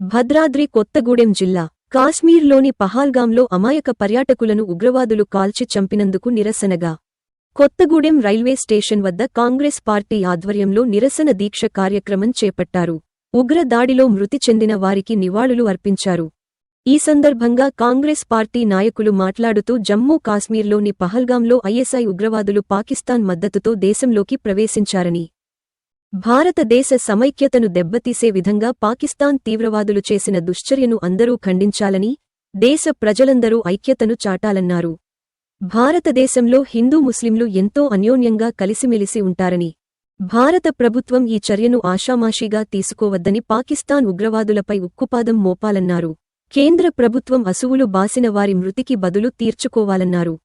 భద్రాద్రి కొత్తగూడెం జిల్లా కాశ్మీర్లోని పహాల్గాంలో అమాయక పర్యాటకులను ఉగ్రవాదులు కాల్చి చంపినందుకు నిరసనగా కొత్తగూడెం రైల్వే స్టేషన్ వద్ద కాంగ్రెస్ పార్టీ ఆధ్వర్యంలో నిరసన దీక్ష కార్యక్రమం చేపట్టారు. ఉగ్ర దాడిలో మృతి చెందిన వారికి నివాళులు అర్పించారు. ఈ సందర్భంగా కాంగ్రెస్ పార్టీ నాయకులు మాట్లాడుతూ జమ్మూ కాశ్మీర్లోని పహల్గాంలో ఐఎస్ఐ ఉగ్రవాదులు పాకిస్తాన్ మద్దతుతో దేశంలోకి ప్రవేశించారని భారతదేశ సమైక్యతను దెబ్బతీసే విధంగా పాకిస్తాన్ తీవ్రవాదులు చేసిన దుశ్చర్యను అందరూ ఖండించాలని దేశ ప్రజలందరూ ఐక్యతను చాటాలన్నారు. భారతదేశంలో హిందూ ముస్లింలు ఎంతో అన్యోన్యంగా కలిసిమెలిసి ఉంటారని భారత ప్రభుత్వం ఈ చర్యను ఆషామాషీగా తీసుకోవద్దని పాకిస్తాన్ ఉగ్రవాదులపై ఉక్కుపాదం మోపాలన్నారు. కేంద్ర ప్రభుత్వం అసువులు బాసిన వారి మృతికి బదులు తీర్చుకోవాలన్నారు.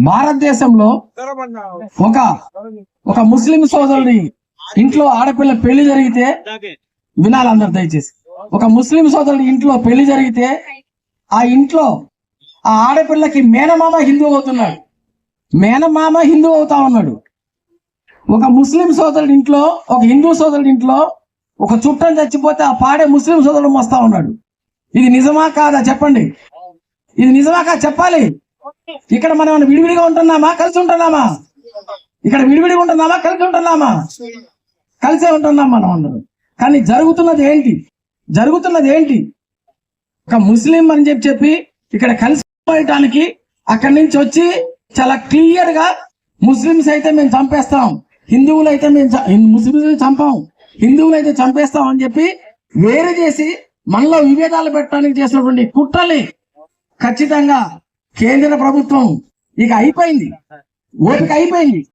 భారతదేశంలో ఒక ఒక ముస్లిం సోదరుడి ఇంట్లో ఆడపిల్ల పెళ్ళి జరిగితే వినాలందరు దయచేసి. ఒక ముస్లిం సోదరుడి ఇంట్లో పెళ్ళి జరిగితే ఆ ఇంట్లో ఆ ఆడపిల్లకి మేనమామ హిందూ అవుతున్నాడు. మేనమామ హిందూ అవుతా ఉన్నాడు. ఒక ముస్లిం సోదరుడి ఇంట్లో ఒక హిందూ సోదరుడి ఇంట్లో ఒక చుట్టం చచ్చిపోతే ఆ పాడే ముస్లిం సోదరుడు వస్తా ఉన్నాడు. ఇది నిజమా కాదా చెప్పండి? ఇది నిజమా కాదా చెప్పాలి? ఇక్కడ మనం విడివిడిగా ఉంటున్నామా? కలిసి ఉంటున్నామా? ఇక్కడ విడివిడిగా ఉంటున్నామా? కలిసి ఉంటున్నామా? కలిసే ఉంటున్నాం మనం అందరం. కానీ జరుగుతున్నది ఏంటి? జరుగుతున్నది ఏంటి? ఒక ముస్లిం అని చెప్పి చెప్పి ఇక్కడ కలిసి పోయటానికి అక్కడి నుంచి వచ్చి చాలా క్లియర్గా ముస్లిమ్స్ అయితే మేము చంపేస్తాం. హిందువులు అయితే మేము ముస్లింస్ చంపాం. హిందువులు అయితే చంపేస్తాం అని చెప్పి వేరు చేసి మనలో విభేదాలు పెట్టడానికి చేసినటువంటి కుట్రని ఖచ్చితంగా కేంద్ర ప్రభుత్వం ఇక అయిపోయింది. ఓపిక అయిపోయింది.